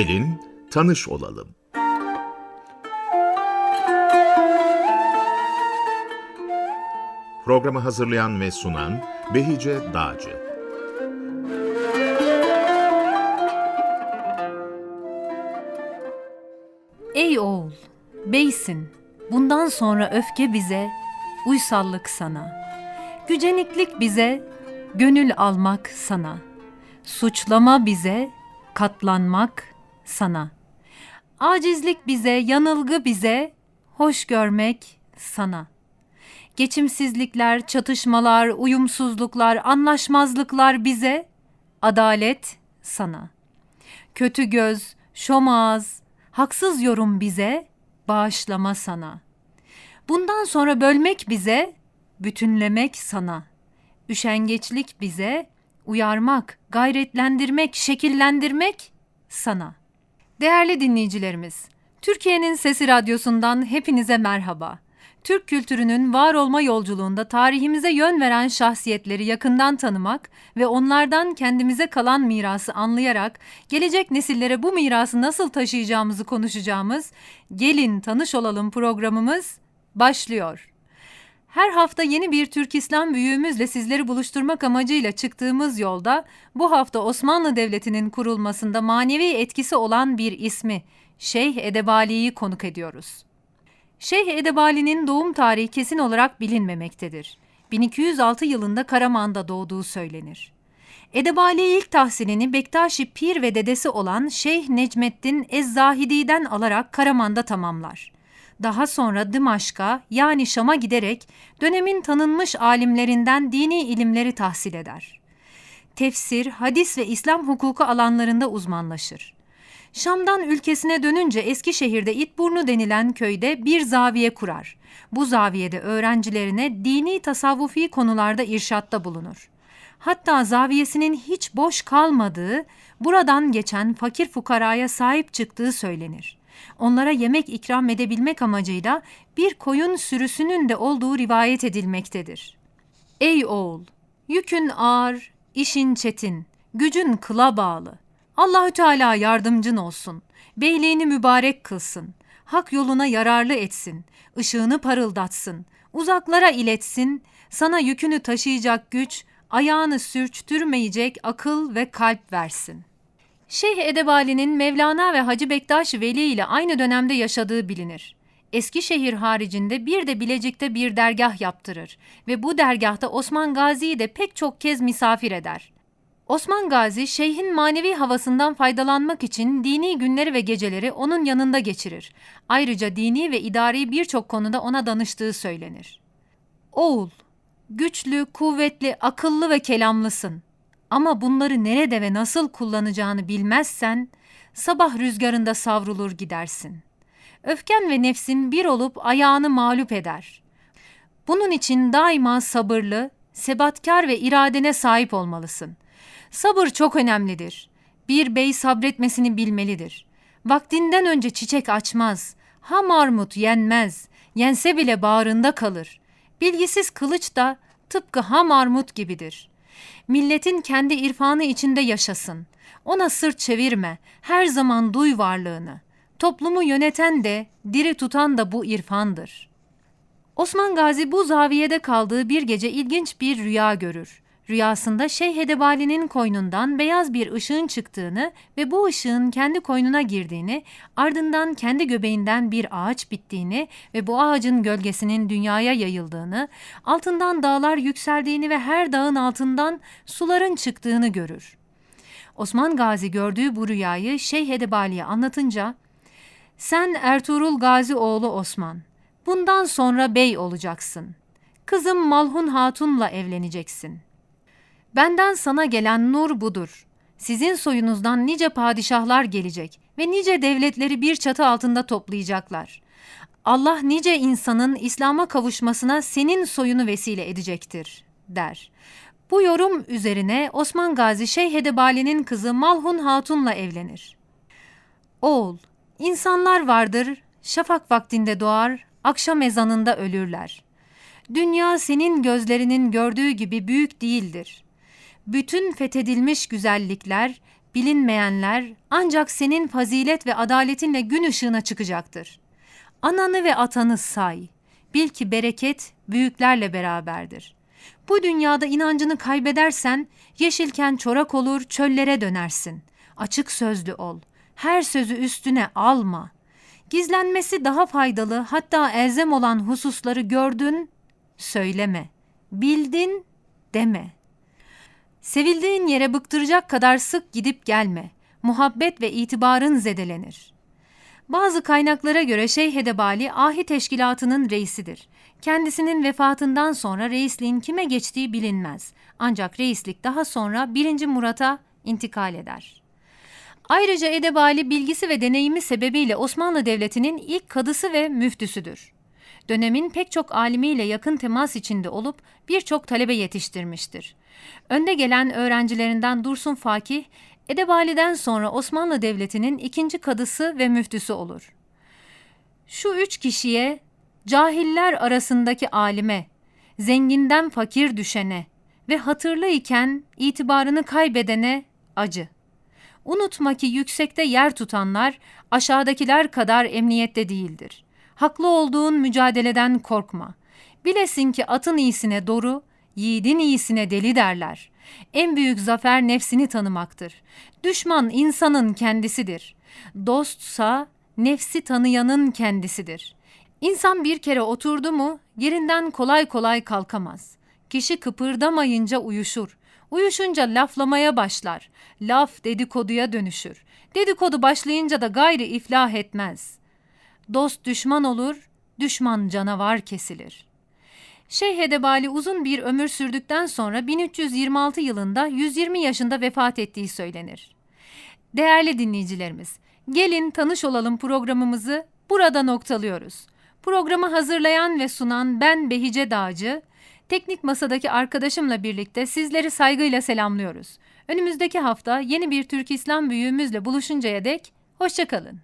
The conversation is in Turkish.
Gelin tanış olalım. Programı hazırlayan ve sunan Behice Dağcı. Ey oğul, beysin. Bundan sonra öfke bize, uysallık sana. Güceniklik bize, gönül almak sana. Suçlama bize, katlanmak sana. Acizlik bize, yanılgı bize, hoş görmek sana. Geçimsizlikler, çatışmalar, uyumsuzluklar, anlaşmazlıklar bize, adalet sana. Kötü göz, şom ağız, haksız yorum bize, bağışlama sana. Bundan sonra bölmek bize, bütünlemek sana. Üşengeçlik bize, uyarmak, gayretlendirmek, şekillendirmek sana. Değerli dinleyicilerimiz, Türkiye'nin Sesi Radyosu'ndan hepinize merhaba. Türk kültürünün var olma yolculuğunda tarihimize yön veren şahsiyetleri yakından tanımak ve onlardan kendimize kalan mirası anlayarak gelecek nesillere bu mirası nasıl taşıyacağımızı konuşacağımız Gelin Tanış Olalım programımız başlıyor. Her hafta yeni bir Türk İslam büyüğümüzle sizleri buluşturmak amacıyla çıktığımız yolda bu hafta Osmanlı Devleti'nin kurulmasında manevi etkisi olan bir ismi Şeyh Edebali'yi konuk ediyoruz. Şeyh Edebali'nin doğum tarihi kesin olarak bilinmemektedir. 1206 yılında Karaman'da doğduğu söylenir. Edebali ilk tahsilini Bektaşi Pir ve dedesi olan Şeyh Necmettin Ez-Zahidi'den alarak Karaman'da tamamlar. Daha sonra Dımaşk'a yani Şam'a giderek dönemin tanınmış alimlerinden dini ilimleri tahsil eder. Tefsir, hadis ve İslam hukuku alanlarında uzmanlaşır. Şam'dan ülkesine dönünce Eskişehir'de İtburnu denilen köyde bir zaviye kurar. Bu zaviyede öğrencilerine dini tasavvufi konularda irşatta bulunur. Hatta zaviyesinin hiç boş kalmadığı, buradan geçen fakir fukaraya sahip çıktığı söylenir. Onlara yemek ikram edebilmek amacıyla bir koyun sürüsünün de olduğu rivayet edilmektedir. Ey oğul, yükün ağır, işin çetin, gücün kıla bağlı. Allahü Teala yardımcın olsun. Beyliğini mübarek kılsın. Hak yoluna yararlı etsin. ışığını parıldatsın. Uzaklara iletsin. Sana yükünü taşıyacak güç, ayağını sürçtürmeyecek akıl ve kalp versin. Şeyh Edebali'nin Mevlana ve Hacı Bektaş Veli ile aynı dönemde yaşadığı bilinir. Eskişehir haricinde bir de Bilecik'te bir dergah yaptırır ve bu dergahta Osman Gazi'yi de pek çok kez misafir eder. Osman Gazi, şeyhin manevi havasından faydalanmak için dini günleri ve geceleri onun yanında geçirir. Ayrıca dini ve idari birçok konuda ona danıştığı söylenir. Oğul, güçlü, kuvvetli, akıllı ve kelamlısın. Ama bunları nerede ve nasıl kullanacağını bilmezsen, sabah rüzgarında savrulur gidersin. Öfken ve nefsin bir olup ayağını mağlup eder. Bunun için daima sabırlı, sebatkar ve iradene sahip olmalısın. Sabır çok önemlidir. Bir bey sabretmesini bilmelidir. Vaktinden önce çiçek açmaz. Ham armut yenmez. Yense bile bağrında kalır. Bilgisiz kılıç da tıpkı ham armut gibidir. Milletin kendi irfanı içinde yaşasın. Ona sırt çevirme. Her zaman duy varlığını. Toplumu yöneten de, diri tutan da bu irfandır. Osman Gazi bu zaviyede kaldığı bir gece ilginç bir rüya görür. Rüyasında Şeyh Edebali'nin koynundan beyaz bir ışığın çıktığını ve bu ışığın kendi koynuna girdiğini, ardından kendi göbeğinden bir ağaç bittiğini ve bu ağacın gölgesinin dünyaya yayıldığını, altından dağlar yükseldiğini ve her dağın altından suların çıktığını görür. Osman Gazi gördüğü bu rüyayı Şeyh Edebali'ye anlatınca, ''Sen Ertuğrul Gazi oğlu Osman, bundan sonra bey olacaksın. Kızım Malhun Hatun'la evleneceksin.'' Benden sana gelen nur budur. Sizin soyunuzdan nice padişahlar gelecek ve nice devletleri bir çatı altında toplayacaklar. Allah nice insanın İslam'a kavuşmasına senin soyunu vesile edecektir, der. Bu yorum üzerine Osman Gazi Şeyh Edebali'nin kızı Malhun Hatun'la evlenir. Oğul, insanlar vardır, şafak vaktinde doğar, akşam ezanında ölürler. Dünya senin gözlerinin gördüğü gibi büyük değildir.'' Bütün fethedilmiş güzellikler bilinmeyenler ancak senin fazilet ve adaletinle gün ışığına çıkacaktır. Ananı ve atanı say. Bil ki bereket büyüklerle beraberdir. Bu dünyada inancını kaybedersen yeşilken çorak olur, çöllere dönersin. Açık sözlü ol. Her sözü üstüne alma. Gizlenmesi daha faydalı, hatta elzem olan hususları gördün, söyleme. Bildin, deme. Sevildiğin yere bıktıracak kadar sık gidip gelme. Muhabbet ve itibarın zedelenir. Bazı kaynaklara göre Şeyh Edebali Ahi Teşkilatı'nın reisidir. Kendisinin vefatından sonra reisliğin kime geçtiği bilinmez. Ancak reislik daha sonra 1. Murat'a intikal eder. Ayrıca Edebali bilgisi ve deneyimi sebebiyle Osmanlı Devleti'nin ilk kadısı ve müftüsüdür. Dönemin pek çok alimiyle yakın temas içinde olup birçok talebe yetiştirmiştir. Önde gelen öğrencilerinden Dursun Fakih, Edebali'den sonra Osmanlı Devleti'nin ikinci kadısı ve müftüsü olur. Şu üç kişiye, cahiller arasındaki alime, zenginden fakir düşene ve hatırlı iken itibarını kaybedene acı. Unutma ki yüksekte yer tutanlar aşağıdakiler kadar emniyette değildir. Haklı olduğun mücadeleden korkma. Bilesin ki atın iyisine doru, yiğidin iyisine deli derler. En büyük zafer nefsini tanımaktır. Düşman insanın kendisidir. Dostsa nefsi tanıyanın kendisidir. İnsan bir kere oturdu mu yerinden kolay kolay kalkamaz. Kişi kıpırdamayınca uyuşur. Uyuşunca laflamaya başlar. Laf dedikoduya dönüşür. Dedikodu başlayınca da gayri iflah etmez. Dost düşman olur, düşman canavar kesilir. Şeyh Edebali uzun bir ömür sürdükten sonra 1326 yılında 120 yaşında vefat ettiği söylenir. Değerli dinleyicilerimiz, gelin tanış olalım programımızı burada noktalıyoruz. Programı hazırlayan ve sunan ben Behice Dağcı, teknik masadaki arkadaşımla birlikte sizleri saygıyla selamlıyoruz. Önümüzdeki hafta yeni bir Türk İslam büyüğümüzle buluşuncaya dek hoşçakalın.